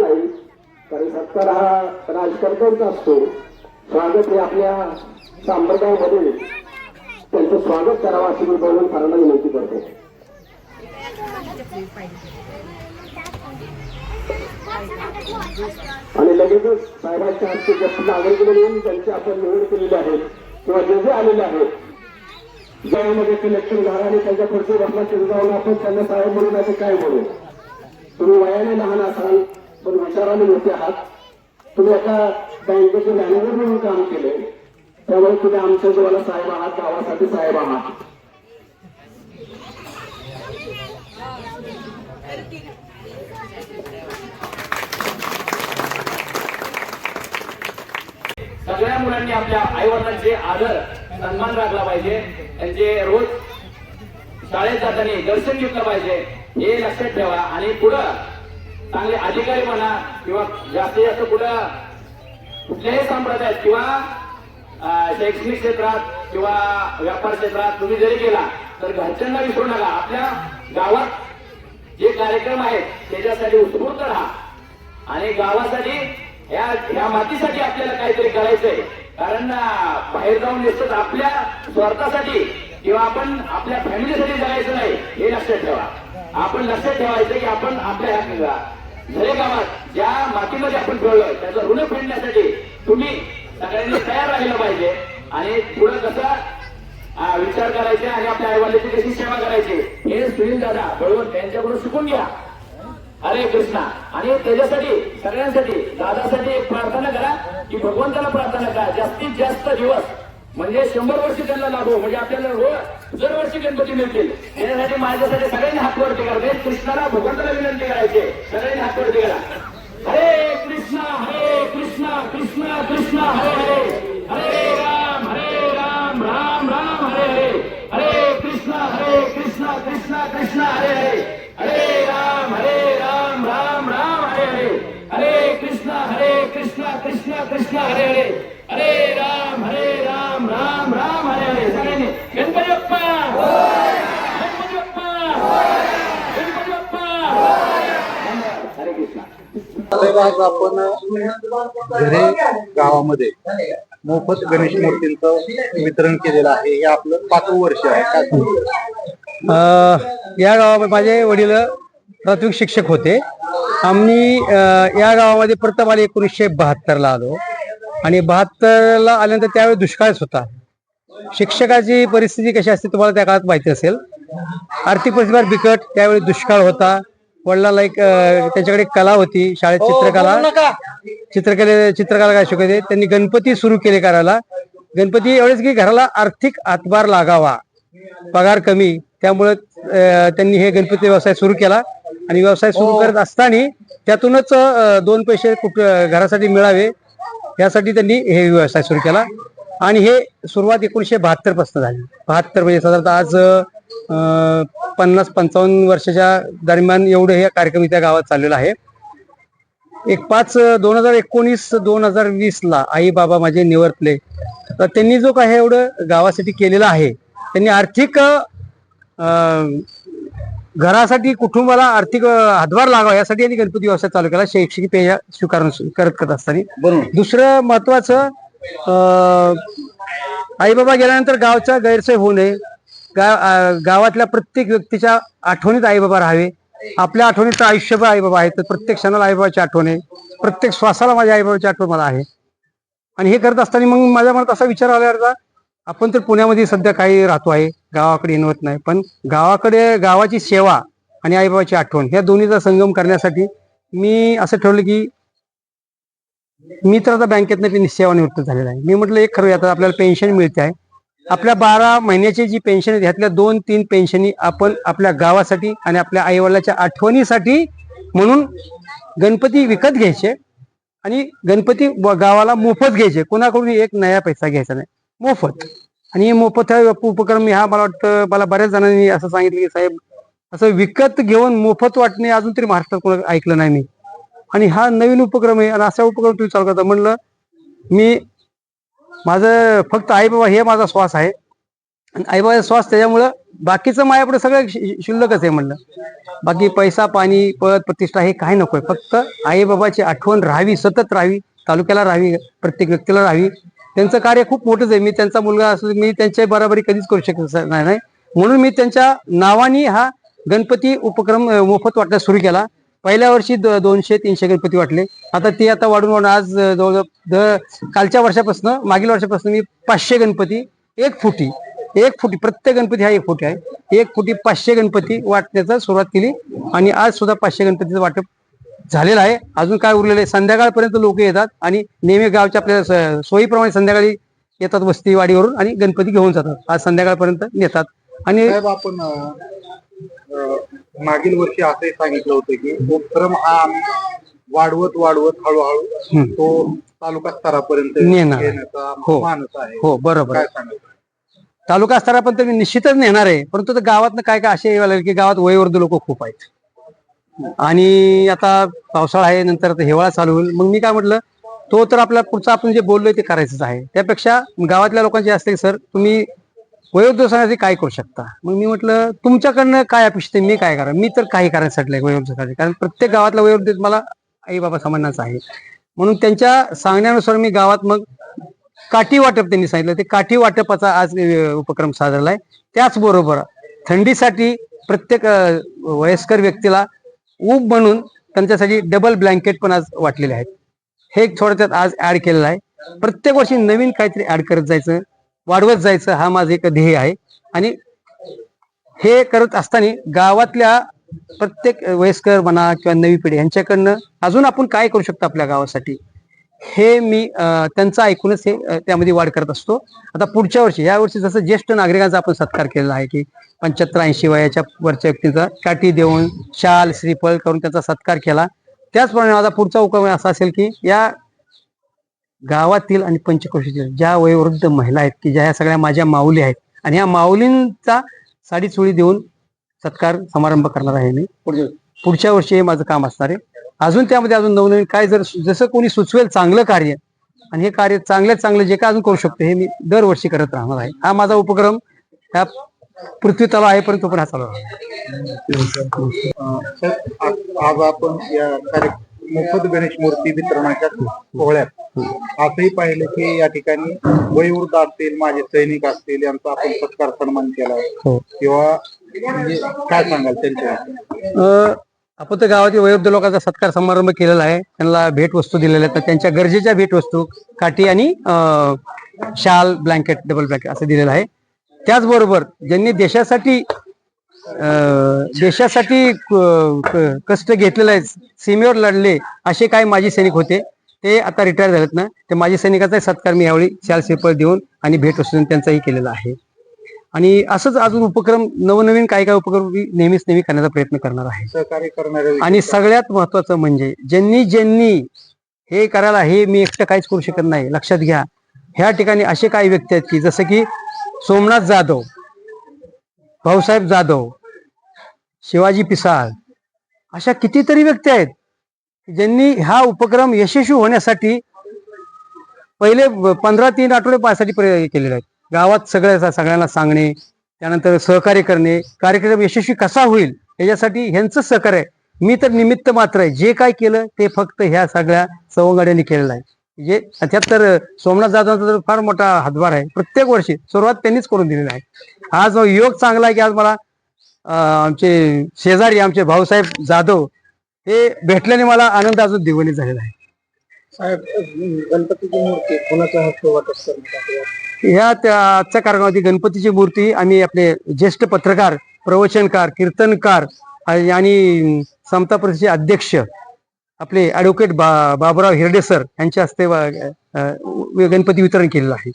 सत्कार नाही. कारण सत्कार हा राजकर्त्यांचा असतो. स्वागत हे आपल्या संप्रदायामध्ये त्यांचं स्वागत करावं अशी मी बघून सरांना विनंती करतो. आणि लगेचच साहेबांच्या हस्ते ज्येष्ठ नागरिक म्हणून त्यांची आपण निवड केलेली आहे. किंवा जे जे आलेले आहेत ज्यामध्ये कलेक्शन झाला आणि त्यांच्या खुर्ची बसला तिथे जाऊन आपण त्यांना साहेब म्हणून काय बोलू? तुम्ही वयाने लहान असाल पण विचाराने मोठे आहात. तुम्ही एका बँकेचे मॅनेजर म्हणून काम केले. त्यामुळे तुम्ही आमच्या जीवाला साहेब आहात गावासाठी साहेब आहात. सगळ्या मुलांनी आपल्या आई वडिलांचे आदर सन्मान राखला पाहिजे. त्यांचे रोज शाळेत जाताना दर्शन घेतलं पाहिजे. हे लक्षात ठेवा. आणि पुढं चांगले अधिकारी म्हणा किंवा जास्तीत जास्त कुठं कुठल्याही संप्रदायात किंवा शैक्षणिक क्षेत्रात किंवा व्यापार क्षेत्रात तुम्ही जरी गेला तर घरच्यांना विसरू नका. आपल्या गावात जे कार्यक्रम आहेत त्याच्यासाठी उत्स्फूर्त राहा. आणि गावासाठी या ह्या मातीसाठी आपल्याला काहीतरी करायचंय. कारण बाहेर जाऊन नुसतंच आपल्या स्वार्थासाठी किंवा आपण आपल्या फॅमिलीसाठी जगायचं नाही हे लक्षात ठेवा. आपण लक्षात ठेवायचं की आपण आपल्या ह्या झरे गावात ज्या मातीमध्ये आपण खेळलोय त्याचं ऋण फेडण्यासाठी तुम्ही सगळ्यांनी तयार राहिलं पाहिजे. आणि पुढे कसं विचार करायचे आणि आपल्या आईवडिलांची कशी सेवा करायची हे सुनील दादा बळवून त्यांच्याकडून शिकून घ्या. अरे कृष्णा. आणि त्याच्यासाठी सगळ्यांसाठी दादासाठी एक प्रार्थना करा की भगवंताला प्रार्थना करा. जास्तीत जास्त दिवस म्हणजे शंभर वर्ष त्यांना लाभो म्हणजे आपल्याला रोज दरवर्षी गणपती मिळतील. त्याच्यासाठी माझ्यासाठी सगळ्यांनी हात वरती करा म्हणजे कृष्णाला भगवंताला विनंती करायचे. सगळ्यांनी हात वरती करा. हरे कृष्णा हरे कृष्णा कृष्णा कृष्णा हरे हरे. हरे राम हरे राम राम राम हरे हरे. हरे कृष्णा हरे कृष्णा कृष्णा कृष्णा हरे हरे. हरे राम हरे राम राम राम हरे हरे. हरे कृष्णा हरे कृष्णा कृष्णा कृष्णा हरे हरे राम हरे राम राम राम हरे हरे सगळ्यांनी गणपती बाप्पा गणपती बाप्पा गणपती बाप्पा हरे कृष्णा साहेब, आज आपण घरे गावामध्ये. मोफत गणेश मूर्तींचं वितरण केलेलं आहे. हे आपलं पाचवं वर्ष आहे. काय या गावामध्ये माझे वडील प्राथमिक शिक्षक होते. आम्ही या गावामध्ये प्रथम आले एकोणीसशे बहात्तरला आलो. आणि बहात्तरला आल्यानंतर त्यावेळी दुष्काळच होता शिक्षकाची परिस्थिती कशी असते तुम्हाला त्या काळात माहिती असेल. आर्थिक परिस्थिती फार बिकट. त्यावेळी दुष्काळ होता. वडिलांना एक त्यांच्याकडे कला होती शाळेत चित्रकला. चित्रकले चित्रकला काय शिकवते? त्यांनी गणपती सुरू केले करायला. गणपती एवढेच की घराला आर्थिक हातभार लागावा. पगार कमी. त्यामुळे त्यांनी हे गणपती व्यवसाय सुरू केला. आणि व्यवसाय सुरू करत असताना त्यातूनच दोन पैसे कुठ घरासाठी मिळावे. यासाठी त्यांनी हे व्यवसाय सुरू केला. आणि हे सुरुवात एकोणीशे बहात्तरपासून झाली. बहात्तर म्हणजे साधारणतः आज अ, पन्नास पंचावन्न वर्षाच्या दरम्यान एवढं हे कार्यक्रम त्या गावात चाललेला आहे. एक पाच दोन हजार एकोणीस दोन हजार वीस ला आई बाबा माझे निवर्तले तर त्यांनी जो काही एवढं गावासाठी केलेलं आहे त्यांनी आर्थिक घरासाठी कुटुंबाला आर्थिक हातभार लागावा यासाठी यांनी गणपती व्यवसाय चालू केला शैक्षणिक पेय स्वीकारून करत करत असताना. दुसरं महत्वाचं आई बाबा गेल्यानंतर गावचा गैरसोय होऊ नये. गा गावातल्या प्रत्येक व्यक्तीच्या आठवणीत आई बाबा राहावे. आपल्या आठवणीत तर आयुष्यभर आई बाबा आहेत तर प्रत्येक क्षणाला आई बाबाची आठवण आहे. प्रत्येक श्वासाला माझ्या आईबाबाची आठवण मला आहे. आणि हे करत असताना मग माझ्या मनात असा विचार आला अर्धा आपण तर पुण्यामध्ये सध्या काही राहतो आहे गावाकडे येणवत नाही पण गावाकडे गावाची सेवा आणि आईबाबाची आठवण ह्या दोन्हीचा संगम करण्यासाठी मी असं ठरवलं की मी तर आता बँकेतनं सेवानिवृत्त झालेला आहे. मी म्हटलं एक खरं आता आपल्याला पेन्शन मिळते आहे. आपल्या बारा महिन्याची जी पेन्शन आहे ह्यातल्या दोन तीन पेन्शनी आपण आपल्या गावासाठी आणि आपल्या आईवडिलाच्या आठवणीसाठी म्हणून गणपती विकत घ्यायचे आणि गणपती गावाला मोफत घ्यायचे. कोणाकडून एक नया पैसा घ्यायचा नाही. मोफत. आणि हे मोफत हा उपक्रम हा मला वाटतं मला बऱ्याच जणांनी असं सांगितलं की साहेब असं विकत घेऊन मोफत वाटणे अजून तरी महाराष्ट्रात कोणा ऐकलं नाही मी. आणि हा नवीन उपक्रम आहे आणि असा उपक्रम तुम्ही चालू करता. म्हणलं मी माझं फक्त आईबाबा हे माझा श्वास आहे. आणि आईबाबाचा श्वास त्याच्यामुळं बाकीचं माझ्यापुढे सगळं शि- शिल्लकच आहे म्हणलं. बाकी पैसा पाणी पद प्रतिष्ठा हे काही नकोय फक्त आईबाबाची आठवण राहावी सतत राहावी तालुक्याला राहावी प्रत्येक व्यक्तीला राहावी. त्यांचं कार्य खूप मोठंच आहे. मी त्यांचा मुलगा असलो मी त्यांच्या बराबरी कधीच करू शकत नाही नाही. म्हणून मी त्यांच्या नावाने हा गणपती उपक्रम मोफत वाटण्यास सुरू केला. पहिल्या वर्षी द- दोनशे तीनशे गणपती वाटले. आता ते आता वाढून वाढून आज जवळजवळ कालच्या वर्षापासून मागील वर्षापासून मी पाचशे गणपती एक फुटी एक फुटी प्रत्येक गणपती हा एक फुटी आहे. एक फुटी पाचशे गणपती वाटण्याचा सुरुवात केली आणि आज सुद्धा पाचशे गणपतीचं वाटप झालेलं आहे. अजून काय उरलेलं आहे? संध्याकाळपर्यंत लोक येतात आणि नेहमी गावच्या आपल्या सोयीप्रमाणे संध्याकाळी येतात वस्ती वाडीवरून आणि गणपती घेऊन जातात. आज संध्याकाळपर्यंत नेतात. आणि आपण मागील वर्षी असंही सांगितलं होतं की उपक्रम हा आम्ही वाढवत वाढवत हळूहळू. तो तालुका स्तरापर्यंत नेणार. हो. मानस आहे हो बरोबर काय आहे. सांगायचं तालुका स्तरापर्यंत मी निश्चितच नेणार आहे परंतु त्या गावातनं काय काय असे लागले की गावात वयोवृद्ध लोक खूप आहेत आणि आता पावसाळा आहे नंतर आता हिवाळा चालू होईल मग मी काय म्हटलं तो तर आपला पुढचा आपण जे बोललोय ते करायचंच आहे त्यापेक्षा गावातल्या लोकांचे असते सर तुम्ही वयोवृद्धासाठी काय करू शकता? मग मी म्हटलं तुमच्याकडनं काय अपेक्षित आहे? मी काय करा मी तर काही करायसाठी आहे वयोवृद्धसाठी कारण प्रत्येक गावातला वयोवृद्ध मला आई बाबा समानाच आहे. म्हणून त्यांच्या सांगण्यानुसार मी गावात मग काठी वाटप त्यांनी सांगितलं. ते काठी वाटपाचा आज उपक्रम साजरला आहे त्याचबरोबर थंडीसाठी प्रत्येक वयस्कर व्यक्तीला ऊब म्हणून त्यांच्यासाठी डबल ब्लँकेट पण आज वाटलेले आहेत. हे एक थोडक्यात आज ऍड केलेलं आहे. प्रत्येक वर्षी नवीन काहीतरी ऍड करत जायचं. वाढवत जायचं हा माझं एक ध्येय आहे. आणि हे करत असताना गावातल्या प्रत्येक वयस्कर म्हणा किंवा नवी पिढी यांच्याकडनं अजून आपण काय करू शकतो आपल्या गावासाठी? हे मी त्यांचं ऐकूनच हे त्यामध्ये वाढ करत असतो. आता पुढच्या वर्षी या वर्षी जसं ज्येष्ठ नागरिकांचा आपण सत्कार केलेला आहे की पंच्याहत्तर ऐंशी वयाच्या वरच्या व्यक्तींचा काठी देऊन शाल श्रीफळ करून त्यांचा सत्कार केला. त्याचप्रमाणे माझा पुढचा उपक्रम असा असेल की या गावातील आणि पंचक्रोशीतील ज्या वयोवृद्ध महिला आहेत की ज्या ह्या सगळ्या माझ्या माऊली आहेत आणि ह्या माऊलींचा साडी चोळी देऊन सत्कार समारंभ करणार आहे मी. पुढच्या पुढच्या वर्षी हे माझं काम असणार आहे. अजून त्यामध्ये अजून नवनवीन काय जर जसं कोणी सुचवेल चांगलं कार्य आणि हे कार्य चांगल्यात चांगलं जे काय अजून करू शकतो हे मी दरवर्षी करत राहणार आहे. हा माझा उपक्रम ह्या पृथ्वी तला आहे परंतु पण हा चालू राहणार आज आपण या मोफत गणेश मूर्ती वितरणाच्या सोहळ्यात. असंही पाहिलं की या ठिकाणी वयोवृद्ध असतील माझे सैनिक असतील यांचा आपण सत्कार सन्मान केला. हो. किंवा म्हणजे काय सांगाल त्यांच्या आपण तर गावातील वयोवृद्ध लोकांचा सत्कार समारंभ केलेला आहे. त्यांना भेटवस्तू दिलेल्या आहेत. तर त्यांच्या गरजेच्या भेटवस्तू काठी आणि शाल ब्लँकेट डबल ब्लँकेट असं दिलेलं आहे. त्याचबरोबर ज्यांनी देशासाठी देशासाठी कष्ट घेतलेले आहेत. सीमेवर लढले असे काही माजी सैनिक होते? ते आता रिटायर झालेत ना. ते माजी सैनिकाचाही सत्कार मी यावेळी शाल श्रीफळ देऊन आणि भेटवस्तू देऊन त्यांचाही केलेला आहे. आणि असंच अजून उपक्रम नवनवीन काही काही उपक्रम मी नेहमीच नेहमी करण्याचा प्रयत्न करणार आहे. सहकार्य करणारे आणि सगळ्यात महत्वाचं म्हणजे ज्यांनी ज्यांनी हे करायला हे मी एकटं काहीच करू शकत नाही. लक्षात घ्या. ह्या ठिकाणी असे काही व्यक्ती आहेत की जसं की सोमनाथ जाधव भाऊसाहेब जाधव शिवाजी पिसाळ. अशा कितीतरी व्यक्ती आहेत ज्यांनी हा उपक्रम यशस्वी होण्यासाठी पहिले पंधरा तीन आठवडे पायासाठी केलेले आहेत. गावात सगळ्या सगळ्यांना सांगणे त्यानंतर सहकार्य करणे कार्यक्रम यशस्वी कसा होईल याच्यासाठी ह्यांचं सहकार्य आहे. मी तर निमित्त मात्र आहे. जे काय केलं ते फक्त ह्या सगळ्या सवंगड्यांनी केलेलं आहे. जे त्यात तर सोमनाथ जाधवांचा तर फार मोठा हातभार आहे. प्रत्येक वर्षी सुरुवात त्यांनीच करून दिलेला आहे. आज योग चांगला आहे की आज मला आमचे शेजारी आमचे भाऊसाहेब जाधव हे भेटल्याने मला आनंद अजून दिवणी झालेला आहे साहेब गणपतीची मूर्ती कोणाच्या हस्ते वाटप करण्यात आली? ह्या त्या आजच्या कार्यक्रमातील गणपतीची मूर्ती आम्ही आपले ज्येष्ठ पत्रकार प्रवचनकार कीर्तनकार आणि- समता परिषदेचे अध्यक्ष आपले ऍडव्होकेट बा बाबुराव हिरडे सर यांच्या हस्ते गणपती वितरण केलेलं आहे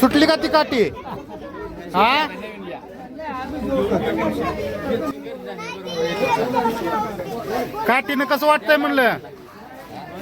सुटली का ती काठी? हा? काठीनं कसं वाटतंय म्हणलं?